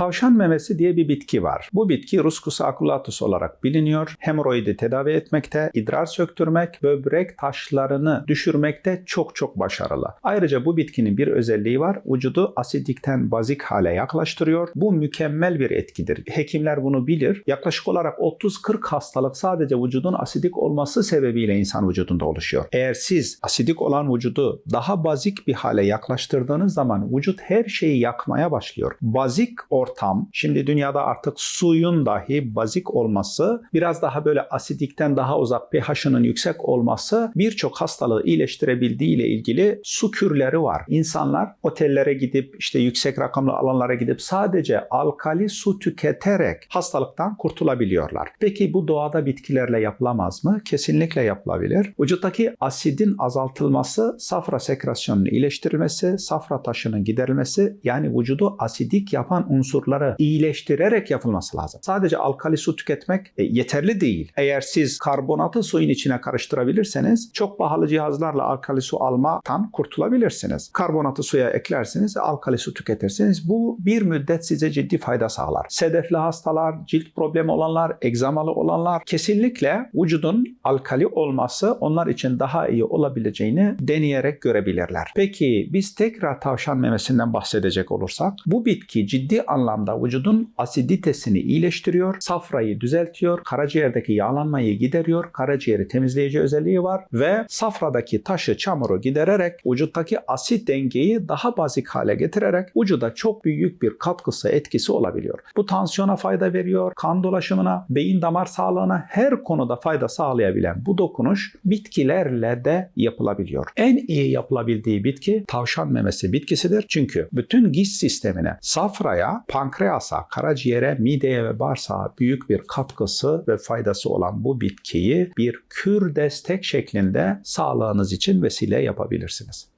Tavşan memesi diye bir bitki var. Bu bitki Ruscus aculatus olarak biliniyor. Hemoroidi tedavi etmekte, idrar söktürmek, böbrek taşlarını düşürmekte çok çok başarılı. Ayrıca bu bitkinin bir özelliği var. Vücudu asidikten bazik hale yaklaştırıyor. Bu mükemmel bir etkidir. Hekimler bunu bilir. Yaklaşık olarak 30-40 hastalık sadece vücudun asidik olması sebebiyle insan vücudunda oluşuyor. Eğer siz asidik olan vücudu daha bazik bir hale yaklaştırdığınız zaman vücut her şeyi yakmaya başlıyor. Bazik ortam, şimdi dünyada artık suyun dahi bazik olması, biraz daha böyle asidikten daha uzak pH'ının yüksek olması birçok hastalığı iyileştirebildiği ile ilgili su kürleri var. İnsanlar otellere gidip işte yüksek rakamlı alanlara gidip sadece alkali su tüketerek hastalıktan kurtulabiliyorlar. Peki bu doğada bitkilerle yapılamaz mı? Kesinlikle yapılabilir. Vücuttaki asidin azaltılması, safra sekresyonunun iyileştirilmesi, safra taşının giderilmesi yani vücudu asidik yapan unsurları iyileştirerek yapılması lazım. Sadece alkali su tüketmek e, yeterli değil. Eğer siz karbonatı suyun içine karıştırabilirseniz çok pahalı cihazlarla alkali su almaktan kurtulabilirsiniz. Karbonatı suya eklersiniz, alkali su tüketirsiniz. Bu bir müddet size ciddi fayda sağlar. Sedefli hastalar, cilt problemi olanlar, egzamalı olanlar kesinlikle vücudun alkali olması onlar için daha iyi olabileceğini deneyerek görebilirler. Peki biz tekrar tavşan memesinden bahsedecek olursak bu bitki ciddi anlamda vücudun asiditesini iyileştiriyor, safrayı düzeltiyor, karaciğerdeki yağlanmayı gideriyor, karaciğeri temizleyici özelliği var ve safradaki taşı, çamuru gidererek vücuttaki asit dengeyi daha bazik hale getirerek vücuda çok büyük bir katkısı, etkisi olabiliyor. Bu tansiyona fayda veriyor, kan dolaşımına, beyin damar sağlığına her konuda fayda sağlayabilen bu dokunuş bitkilerle de yapılabiliyor. En iyi yapılabildiği bitki tavşan memesi bitkisidir. Çünkü bütün giz sistemine, safraya, pankreasa, karaciğere, mideye ve bağırsağa büyük bir katkısı ve faydası olan bu bitkiyi bir kür destek şeklinde sağlığınız için vesile yapabilirsiniz.